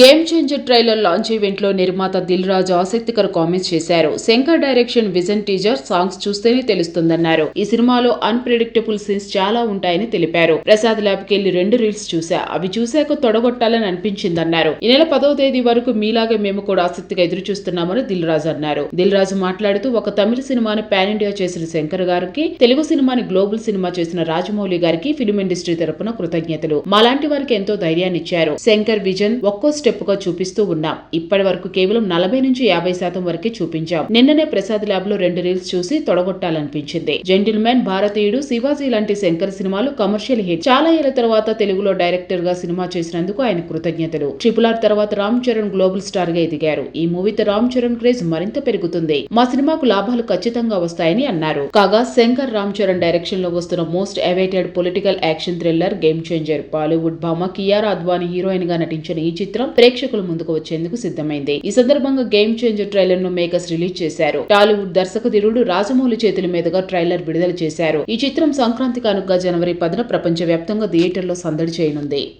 Game changer trailer launch ఈవెంట్లో నిర్మాత దిల్ రాజు ఆసక్తికర కామెంట్స్ చేశారు. Shankar direction vision teaser songs చూస్తేనే తెలుస్తుందన్నారు. ఈ సినిమాలో అన్ప్రెడిక్టబుల్ సీన్స్ చాలా ఉంటాయని తెలిపారు. ప్రసాద్ ల్యాబ్కి కెళ్ళి రెండు రీల్స్ చూశా. అవి చూశాక తొడగొట్టాలని అనిపించిందన్నారు. ఈ నెల పదవ తేదీ వరకు మీలాగే మేము కూడా ఆసక్తిగా ఎదురు చూస్తున్నామని దిల్ రాజు అన్నారు. దిల్ రాజు మాట్లాడుతూ ఒక తమిళ సినిమాని పాన్ ఇండియా చేసిన శంకర్ గారికి తెలుగు సినిమాని గ్లోబల్ సినిమా చేసిన రాజమౌళి గారికి ఫిలిం ఇండస్ట్రీ తరపున కృతజ్ఞతలు. మాలాంటి వారికి ఎంతో ధైర్యాన్ని ఇచ్చారు శంకర్ విజన్ ఒక్కో స్టెప్గా చూపిస్తూ ఉన్నాం. ఇప్పటి వరకు కేవలం నలభై నుంచి యాభై శాతం వరకే చూపించాం. నిన్ననే ప్రసాద్ ల్యాబ్లో రెండు రీల్స్ చూసి తొడగొట్టాలనిపించింది. జెంటిల్మెన్ భారతీయుడు శివాజీ లాంటి శంకర్ సినిమాలు కమర్షియల్ హిట్. చాలా ఏళ్ళ తర్వాత తెలుగులో డైరెక్టర్గా సినిమా చేసినందుకు ఆయన కృతజ్ఞతలు. ట్రిపుల్ ఆర్ తర్వాత రామ్ చరణ్ గ్లోబల్ స్టార్గా ఎదిగారు. ఈ మూవీతో రామ్ చరణ్ క్రేజ్ మరింత పెరుగుతుంది. మా సినిమాకు లాభాలు ఖచ్చితంగా వస్తాయని అన్నారు. కాగా శంకర్ రామ్ చరణ్ డైరెక్షన్లో వస్తున్న most awaited political action thriller game changer. Bollywood భామ కియారా అద్వానీ హీరోయిన్గా నటించిన ఈ చిత్రం ప్రేక్షకుల ముందుకు వచ్చేందుకు సిద్ధమైంది. ఈ సందర్భంగా గేమ్ చేంజర్ ట్రైలర్ను మేకర్స్ రిలీజ్ చేశారు. టాలీవుడ్ దర్శకధీరుడు రాజమౌళి చేతుల మీదుగా ట్రైలర్ విడుదల చేశారు. ఈ చిత్రం సంక్రాంతి కానుక జనవరి పదిన ప్రపంచ వ్యాప్తంగా థియేటర్లో సందడి చేయనుంది.